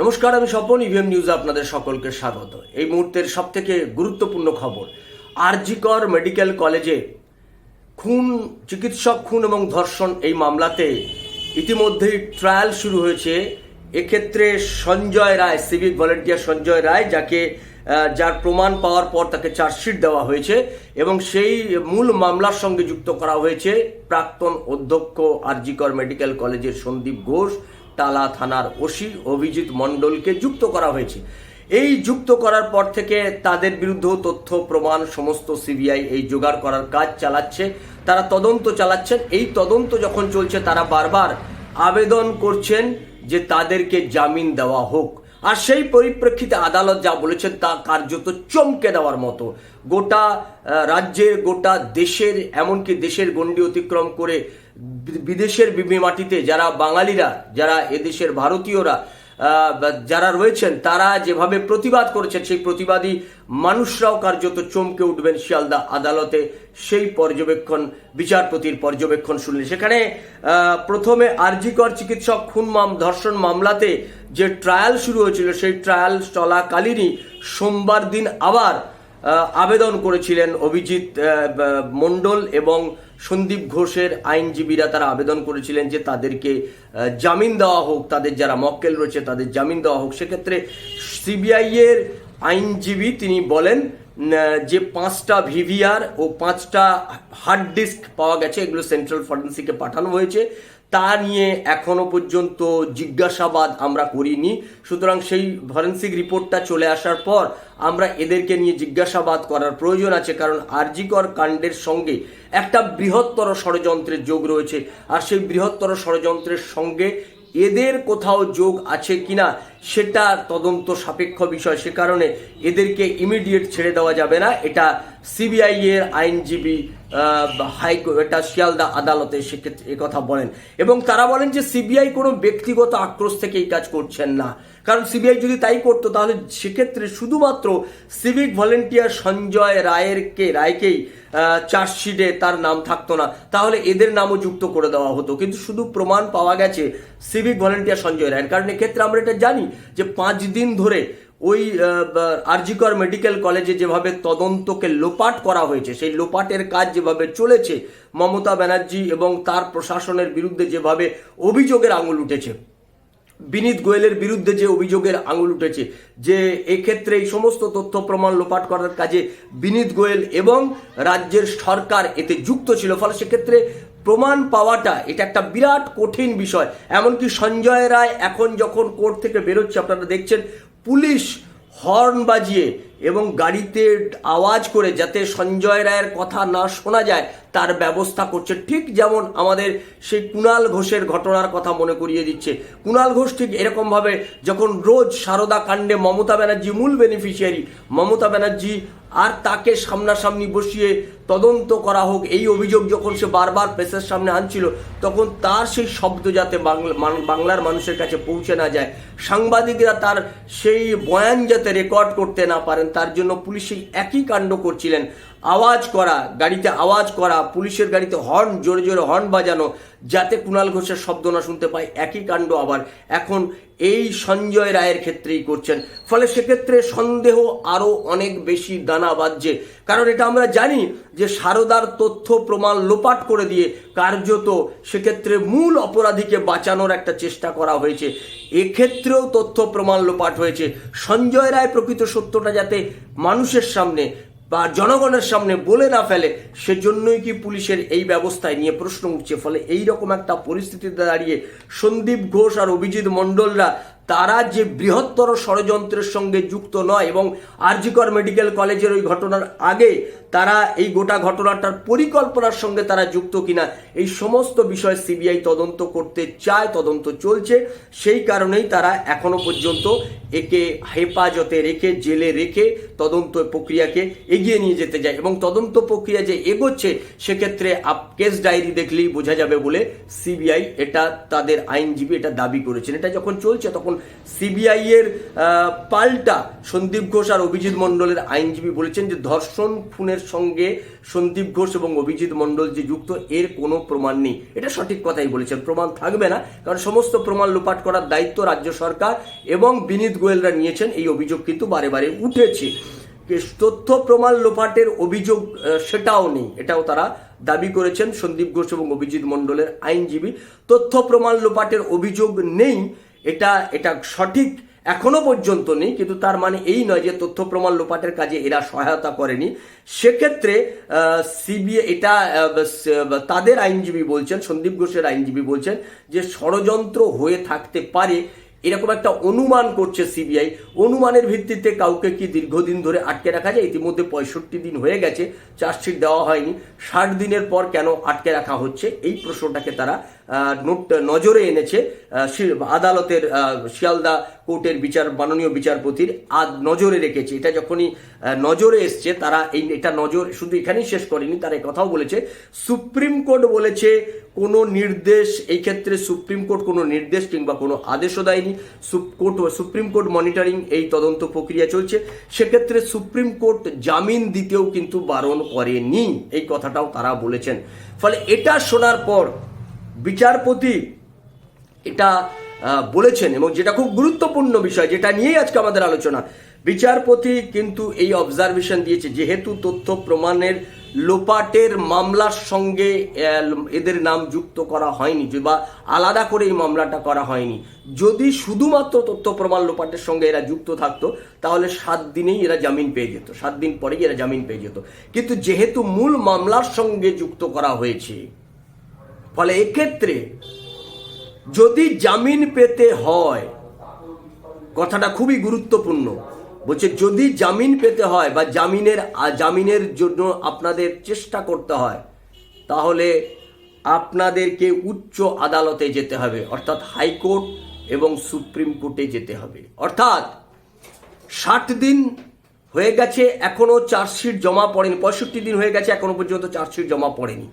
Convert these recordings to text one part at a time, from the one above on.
নমস্কার, আমি স্বপন ইভিএম নিউজে আপনাদের সকলকে স্বাগত। এই মুহূর্তের সব থেকে গুরুত্বপূর্ণ খবর আরজিকর মেডিকেল কলেজে খুন, চিকিৎসক খুন এবং ধর্ষণ এই মামলাতে ইতিমধ্যেই ট্রায়াল শুরু হয়েছে। এক্ষেত্রে সঞ্জয় রায়, সিভিক ভলেন্টিয়ার সঞ্জয় রায়, যাকে যার প্রমাণ পাওয়ার পর তাকে চার্জশিট দেওয়া হয়েছে এবং সেই মূল মামলার সঙ্গে যুক্ত করা হয়েছে প্রাক্তন অধ্যক্ষ আরজিকর মেডিকেল কলেজের সন্দীপ ঘোষ। টালা থানার ওসি অভিজিৎ মণ্ডলকে যুক্ত করা হয়েছে। এই যুক্ত করার পর থেকে তাদের বিরুদ্ধেও তথ্য, প্রমাণ, সমস্ত সিবিআই এই জোগাড় করার কাজ চালাচ্ছে। তারা তদন্ত চালাচ্ছেন। এই তদন্ত যখন চলছে, তারা বারবার আবেদন করছেন যে তাদেরকে জামিন দেওয়া হোক। আর সেই পরিপ্রেক্ষিতে আদালত যা বলেছেন, তা কার্যত চমকে দেওয়ার মতো। গোটা রাজ্যের, গোটা দেশের, এমনকি দেশের গণ্ডি অতিক্রম করে বিদেশের মাটিতে যারা বাঙালিরা, যারা এদেশের ভারতীয়রা যারা রয়েছেন, তারা যেভাবে প্রতিবাদ করেছেন, সেই প্রতিবাদী মানুষরাও কার্যত চমকে উঠবেন শিয়ালদা আদালতে। সেই পর্যবেক্ষণ, বিচারপতির পর্যবেক্ষণ শুনলেন। সেখানে প্রথমে আরজিকর চিকিৎসক খুন মাম, ধর্ষণ মামলাতে যে ট্রায়াল শুরু হয়েছিল, সেই ট্রায়াল চলাকালীনই সোমবার দিন আবার আবেদন করেছিলেন অভিজিৎ মণ্ডল এবং সন্দীপ ঘোষের আইনজীবীরা তারা আবেদন করেছিলেন যে তাদেরকে জামিন দেওয়া হোক, তাদের যারা মক্কেল রয়েছে তাদের জামিন দেওয়া হোক। সেক্ষেত্রে সিবিআই এর আইনজীবী তিনি বলেন যে পাঁচটা ভিভিআর ও পাঁচটা হার্ড ডিস্ক পাওয়া গেছে, এগুলো সেন্ট্রাল ফরেন্সিকে পাঠানো হয়েছে। তা নিয়ে এখনও পর্যন্ত জিজ্ঞাসাবাদ আমরা করিনি। সুতরাং সেই ফরেন্সিক রিপোর্টটা চলে আসার পর আমরা এদেরকে নিয়ে জিজ্ঞাসাবাদ করার প্রয়োজন আছে, কারণ আরজিকর কাণ্ডের সঙ্গে একটা বৃহত্তর ষড়যন্ত্রের যোগ রয়েছে। আর সেই বৃহত্তর ষড়যন্ত্রের সঙ্গে এদের কোথাও যোগ আছে কিনা সেটা তদন্ত সাপেক্ষ বিষয়। সে কারণে এদেরকে ইমিডিয়েট ছেড়ে দেওয়া যাবে না। এটা সিবিআই এর আইনজীবী হাইকোর্ট এটা শিয়ালদা আদালতে সেক্ষেত্রে কথা বলেন। এবং তারা বলেন যে সিবিআই কোনো ব্যক্তিগত আক্রোশ থেকে এই কাজ করছেন না। কারণ সিবিআই যদি তাই করতো, তাহলে সেক্ষেত্রে শুধুমাত্র সিভিক ভলেন্টিয়ার সঞ্জয় রায়েরকে, রায়কেই চার্জশিটে তার নাম থাকতো না। তাহলে এদের নামও যুক্ত করে দেওয়া হতো। কিন্তু শুধু প্রমাণ পাওয়া গেছে সিভিক ভলেন্টিয়ার সঞ্জয় রায়ের। কারণ এক্ষেত্রে আমরা এটা জানি যে পাঁচ দিন ধরে ওই আরজিকর মেডিকেল কলেজে যেভাবে তদন্তকে লোপাট করা হয়েছে, সেই লোপাটের কাজ যেভাবে চলেছে, মমতা ব্যানার্জি এবং তার প্রশাসনের বিরুদ্ধে যেভাবে অভিযোগের আঙুল উঠেছে, বিনীত গোয়েলের বিরুদ্ধে যে অভিযোগের আঙুল উঠেছে, যে এক্ষেত্রে এই সমস্ত তথ্য প্রমাণ লোপাট করার কাজে বিনীত গোয়েল এবং রাজ্যের সরকার এতে যুক্ত ছিল, ফলে সেক্ষেত্রে প্রমাণ পাওয়াটা এটা একটা বিরাট কঠিন বিষয়। এমনকি সঞ্জয় রায় এখন যখন কোর্ট থেকে বেরোচ্ছে, আপনারা দেখছেন পুলিশ হর্ন বাজিয়ে এবং গাড়িতে আওয়াজ করে যাতে সঞ্জয় রায়ের কথা না শোনা যায় তার ব্যবস্থা করছে। ঠিক যেমন আমাদের সেই কুণাল ঘোষের ঘটনার কথা মনে করিয়ে দিচ্ছে। কুণাল ঘোষ ঠিক এরকমভাবে যখন রোজ সারদা কাণ্ডে মমতা ব্যানার্জি মূল বেনিফিশিয়ারি মমতা ব্যানার্জি আর তাকে সামনাসামনি বসিয়ে তদন্ত করা হোক, এই অভিযোগ যখন সে বারবার প্রেসের সামনে আনছিল, তখন তার সেই শব্দ যাতে বাংলা বাংলার মানুষের কাছে পৌঁছে না যায়। সাংবাদিকরা তার সেই বয়ান যাতে রেকর্ড করতে না পারেন, তার জন্য পুলিশ সেই একই কাণ্ড করছিলেন। আওয়াজ করা, গাড়িতে আওয়াজ করা, পুলিশের গাড়িতে হর্ন, জোরে জোরে হর্ন বাজানো, যাতে কুণাল ঘোষের শব্দ না শুনতে পায়, একই কাণ্ড আবার এখন এই সঞ্জয় রায়ের ক্ষেত্রেই করছেন। ফলে সেক্ষেত্রে সন্দেহ আরও অনেক বেশি দানা বাজছে কারণ এটা আমরা জানি যে সারদার তথ্য প্রমাণ লোপাট করে দিয়ে কার্যত সেক্ষেত্রে মূল অপরাধীকে বাঁচানোর একটা চেষ্টা করা হয়েছে। এক্ষেত্রেও তথ্য প্রমাণ লোপাট হয়েছে। সঞ্জয় রায় প্রকৃত সত্যটা যাতে মানুষের সামনে বা জনগণের সামনে বলে না ফেলে, সেজন্যই কি পুলিশের এই ব্যবস্থায় নিয়ে প্রশ্ন উঠছে? ফলে এই রকম একটা পরিস্থিতিতে দাঁড়িয়ে সন্দীপ ঘোষ আর অভিজিৎ মণ্ডলরা তারা যে বৃহত্তর ষড়যন্ত্রের সঙ্গে যুক্ত নয় এবং আরজিকর মেডিকেল কলেজের ওই ঘটনার আগে তারা এই গোটা ঘটনাটার পরিকল্পনার সঙ্গে তারা যুক্ত কিনা, এই সমস্ত বিষয় সিবিআই তদন্ত করতে চায়, তদন্ত চলছে। সেই কারণেই তারা এখনও পর্যন্ত একে হেফাজতে রেখে, জেলে রেখে তদন্ত প্রক্রিয়াকে এগিয়ে নিয়ে যেতে যায় এবং তদন্ত প্রক্রিয়া যে এগোচ্ছে, সেক্ষেত্রে আপ- কেস ডায়েরি দেখলেই বোঝা যাবে বলে সিবিআই এটা তাদের আইনজীবী এটা দাবি করেছেন। এটা যখন চলছে, তখন সিবিআই এর পাল্টা সন্দীপ ঘোষ আর অভিজিৎ মণ্ডলের আইনজীবী বলেছেন যে ধর্ষণ খুনের সঙ্গে সন্দীপ ঘোষ এবং অভিজিৎ মণ্ডল যে যুক্ত, এর কোনো প্রমাণ নেই। এটা সঠিক কথাই বলেছেন। প্রমাণ থাকবে না, কারণ সমস্ত প্রমাণ লোপাট করার দায়িত্ব রাজ্য সরকার এবং বিনীত গোয়েলরা নিয়েছেন। এই অভিযোগ কিন্তু বারে বারে উঠেছে। তথ্য প্রমাণ লোপাটের অভিযোগ সেটাও নেই। এটাও তারা দাবি করেছেন সন্দীপ ঘোষ এবং অভিজিৎ মণ্ডলের আইনজীবী। তথ্য প্রমাণ লোপাটের অভিযোগ নেই। এটা এটা সঠিক এখনও পর্যন্ত নেই, কিন্তু তার মানে এই নয় যে তথ্য প্রমাণ লোপাটের কাজে এরা সহায়তা করেনি। সেক্ষেত্রে সিবিআই এটা তাদের আইনজীবী বলছেন, সন্দীপ ঘোষের আইনজীবী বলছেন, যে ষড়যন্ত্র হয়ে থাকতে পারে, এরকম একটা অনুমান করছে সিবিআই। অনুমানের ভিত্তিতে কাউকে কি দীর্ঘদিন ধরে আটকে রাখা যায়? ইতিমধ্যে পঁয়ষট্টি দিন হয়ে গেছে, চার্জশিট দেওয়া হয়নি। ষাট দিনের পর কেন আটকে রাখা হচ্ছে? এই প্রশ্নটাকে তারা নোট নজরে এনেছে আদালতের শিয়ালদা কোর্টের বিচার, মাননীয় বিচারপতির আদ নজরে রেখেছে। এটা যখনই নজরে এসছে, তারা এই এটা নজর শুধু এখানেই শেষ করেনি, তারা কথাও বলেছে। সুপ্রিম কোর্ট বলেছে, কোনো নির্দেশ, এই ক্ষেত্রে সুপ্রিম কোর্ট কোনো নির্দেশ কিংবা কোনো আদেশও দেয়নি। কোর্ট সুপ্রিম কোর্ট মনিটরিং এই তদন্ত প্রক্রিয়া চলছে। সেক্ষেত্রে সুপ্রিম কোর্ট জামিন দিতেও কিন্তু বারণ করেনি, এই কথাটাও তারা বলেছেন। ফলে এটা শোনার পর বিচারপতি এটা বলেছেন এবং যেটা খুব গুরুত্বপূর্ণ বিষয়, যেটা নিয়েই আজকে আমাদের আলোচনা। বিচারপতি কিন্তু এই অবজারভেশন দিয়েছে, যেহেতু তথ্য প্রমাণের লোপাটের মামলার সঙ্গে এদের নাম যুক্ত করা হয়নি, বা আলাদা করে এই মামলাটা করা হয়নি। যদি শুধুমাত্র তথ্য প্রমাণ লোপাটের সঙ্গে এরা যুক্ত থাকতো, তাহলে সাত দিনেই এরা জামিন পেয়ে যেত, সাত দিন পরেই এরা জামিন পেয়ে যেত। কিন্তু যেহেতু মূল মামলার সঙ্গে যুক্ত করা হয়েছে ফলে এক্ষেত্রে যদি জামিন পেতে হয়, কথাটা খুবই গুরুত্বপূর্ণ। বলছে, যদি জামিন পেতে হয় বা জামিনের জামিনের জন্য আপনাদের চেষ্টা করতে হয়, তাহলে আপনাদেরকে উচ্চ আদালতে যেতে হবে, অর্থাৎ হাইকোর্ট এবং সুপ্রিম কোর্টে যেতে হবে। অর্থাৎ ষাট দিন হয়ে গেছে, এখনও চার্জশিট জমা পড়েনি, পঁয়ষট্টি দিন হয়ে গেছে, এখনও পর্যন্ত চার্জশিট জমা পড়েনি।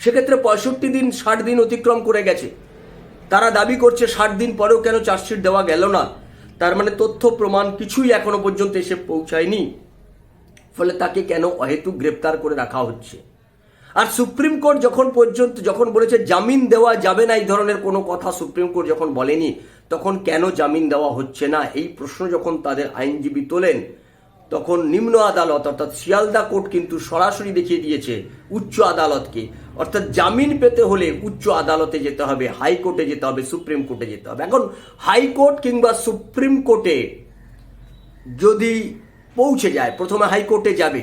সেক্ষেত্রে পঁয়ষট্টি দিন, ষাট দিন অতিক্রম করে গেছে। তারা দাবি করছে ষাট দিন পরেও কেন চার্জশিট দেওয়া গেল না? তার মানে তথ্য, প্রমাণ কিছুই এখনও পর্যন্ত এসে পৌঁছায়নি। ফলে তাকে কেন অহেতু গ্রেপ্তার করে রাখা হচ্ছে? আর সুপ্রিম কোর্ট যখন পর্যন্ত, যখন বলেছে জামিন দেওয়া যাবে না, এই ধরনের কোনো কথা সুপ্রিম কোর্ট যখন বলেনি, তখন কেন জামিন দেওয়া হচ্ছে না? এই প্রশ্ন যখন তাদের আইনজীবী তোলেন তখন নিম্ন আদালত, অর্থাৎ শিয়ালদা কোর্ট কিন্তু সরাসরি দেখিয়ে দিয়েছে উচ্চ আদালতকে। অর্থাৎ জামিন পেতে হলে উচ্চ আদালতে যেতে হবে, হাইকোর্টে যেতে হবে, সুপ্রিম কোর্টে যেতে হবে। এখন হাইকোর্ট কিংবা সুপ্রিম কোর্টে যদি পৌঁছে যায়, প্রথমে হাইকোর্টে যাবে।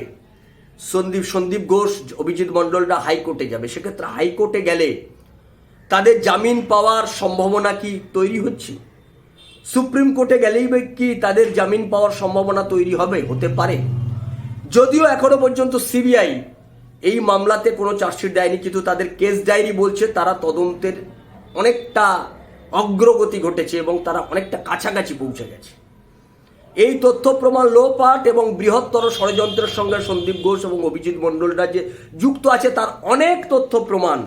সন্দীপ সন্দীপ ঘোষ, অভিজিৎ মণ্ডলরা হাইকোর্টে যাবে। সেক্ষেত্রে হাইকোর্টে গেলে তাদের জামিন পাওয়ার সম্ভাবনা কি তৈরি হচ্ছে? সুপ্রিম কোর্টে গেলেই কি তাদের জামিন পাওয়ার সম্ভাবনা তৈরি হবে? হতে পারে। যদিও এখনও পর্যন্ত সিবিআই এই মামলাতে কোনো চার্জশিট দেয়নি, কিন্তু তাদের কেস ডায়েরি বলছে তারা তদন্তের অনেকটা অগ্রগতি ঘটেছে এবং তারা অনেকটা কাছাকাছি পৌঁছে গেছে। এই তথ্য, প্রমাণ লোপাট এবং বৃহত্তর ষড়যন্ত্রের সঙ্গে সন্দীপ ঘোষ এবং অভিজিৎ মণ্ডলরা যে যুক্ত আছে, তার অনেক তথ্য প্রমাণ।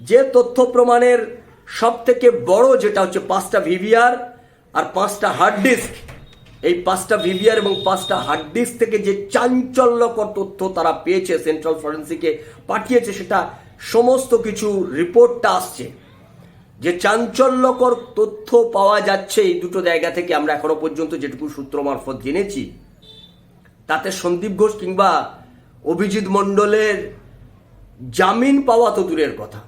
যে তথ্য প্রমাণের সব থেকে বড় যেটা হচ্ছে পাঁচটা ভিভিআর আর পাঁচটা হার্ড ডিস্ক এই পাঁচটা ভিভিআর এবং পাঁচটা হার্ড ডিস্ক থেকে যে চাঞ্চল্যকর তথ্য তারা পেয়েছে সেন্ট্রাল ফরেন্সিকে পাঠিয়েছে, সেটা সমস্ত কিছু রিপোর্টটা আসছে। যে চাঞ্চল্যকর তথ্য পাওয়া যাচ্ছে এই দুটো জায়গা থেকে আমরা এখনও পর্যন্ত যেটুকু সূত্র মারফত জেনেছি, তাতে সন্দীপ ঘোষ কিংবা অভিজিৎ মণ্ডলের জামিন পাওয়া তো দূরের কথা।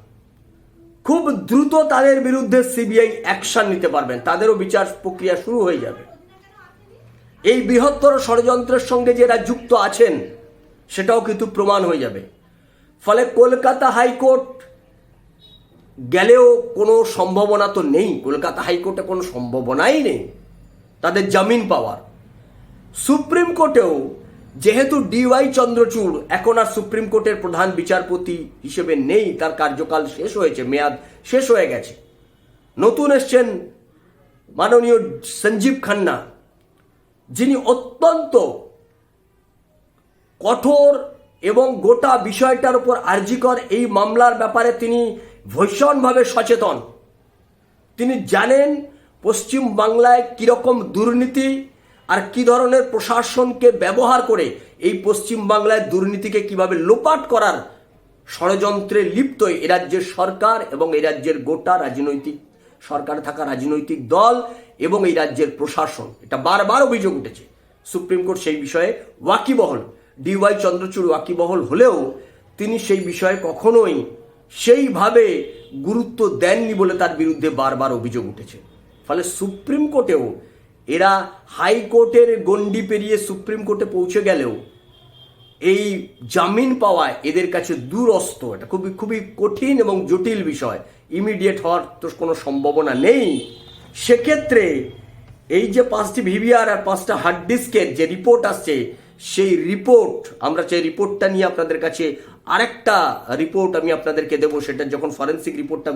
খুব দ্রুত তাদের বিরুদ্ধে সিবিআই অ্যাকশন নিতে পারবেন। তাদেরও বিচার প্রক্রিয়া শুরু হয়ে যাবে। এই বৃহত্তর ষড়যন্ত্রের সঙ্গে যারা যুক্ত আছেন, সেটাও কিন্তু প্রমাণ হয়ে যাবে। ফলে কলকাতা হাইকোর্ট গেলেও কোনো সম্ভাবনা তো নেই। কলকাতা হাইকোর্টে কোনো সম্ভাবনাই নেই। তাদের জামিন পাওয়ার। সুপ্রিম কোর্টেও যেহেতু ডিওয়াই চন্দ্রচূড় এখন আর সুপ্রিম কোর্টের প্রধান বিচারপতি হিসেবে নেই, তার কার্যকাল শেষ হয়েছে, মেয়াদ শেষ হয়ে গেছে। নতুন এসছেন মাননীয় সঞ্জীব খান্না, যিনি অত্যন্ত কঠোর এবং গোটা বিষয়টার উপর আর্জিকর এই মামলার ব্যাপারে তিনি ভীষণভাবে সচেতন। তিনি জানেন পশ্চিম বাংলায় কীরকম দুর্নীতি আর কি ধরনের প্রশাসনকে ব্যবহার করে এই পশ্চিমবাংলায় দুর্নীতিকে কীভাবে লোপাট করার ষড়যন্ত্রে লিপ্ত এ রাজ্যের সরকার এবং এই রাজ্যের গোটা রাজনৈতিক, সরকার থাকা রাজনৈতিক দল এবং এই রাজ্যের প্রশাসন। এটা বারবার অভিযোগ উঠেছে। সুপ্রিম কোর্ট সেই বিষয়ে ওয়াকিবহল ডিওয়াই চন্দ্রচূড় ওয়াকিবহল হলেও তিনি সেই বিষয়ে কখনোই সেইভাবে গুরুত্ব দেননি বলে তার বিরুদ্ধে বারবার অভিযোগ উঠেছে। ফলে সুপ্রিম কোর্টেও এরা হাইকোর্টের গণ্ডি পেরিয়ে সুপ্রিম কোর্টে পৌঁছে গেলেও এই জামিন পাওয়ায় এদের কাছে দুরস্ত। এটা খুবই খুবই কঠিন এবং জটিল বিষয়। ইমিডিয়েট হওয়ার তো কোনো সম্ভাবনা নেই। সেক্ষেত্রে এই যে পাঁচটি ভিভিআর আর পাঁচটা হার্ড ডিস্কের যে রিপোর্ট আসছে, সেই রিপোর্ট আমরা সেই রিপোর্টটা নিয়ে আপনাদের কাছে আরেকটা রিপোর্ট আমি আপনাদেরকে দেবো, সেটা যখন ফরেন্সিক রিপোর্টটা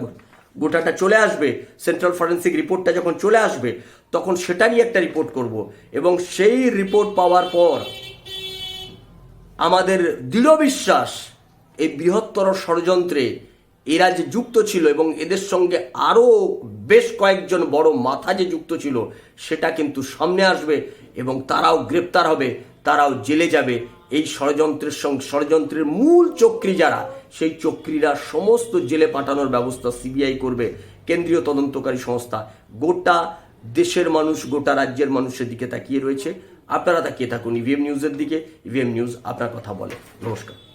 গোটাটা চলে আসবে সেন্ট্রাল ফরেন্সিক রিপোর্টটা যখন চলে আসবে, তখন সেটা নিয়ে একটা রিপোর্ট করব। এবং সেই রিপোর্ট পাওয়ার পর আমাদের দৃঢ় বিশ্বাস এই বৃহত্তর ষড়যন্ত্রে এরা যে যুক্ত ছিল এবং এদের সঙ্গে আরও বেশ কয়েকজন বড় মাথা যে যুক্ত ছিল, সেটা কিন্তু সামনে আসবে এবং তারাও গ্রেপ্তার হবে, তারাও জেলে যাবে এই ষড়যন্ত্রের সঙ্গে, ষড়যন্ত্রের মূল চক্রী যারা, সেই চক্রীরা সমস্ত জেলে পাঠানোর ব্যবস্থা সিবিআই করবে, কেন্দ্রীয় তদন্তকারী সংস্থা। গোটা দেশের মানুষ, গোটা রাজ্যের মানুষের দিকে তাকিয়ে রয়েছে। আপনারা তাকিয়ে থাকুন ইভিএম নিউজের দিকে। ইভিএম নিউজ আপনার কথা বলে। নমস্কার।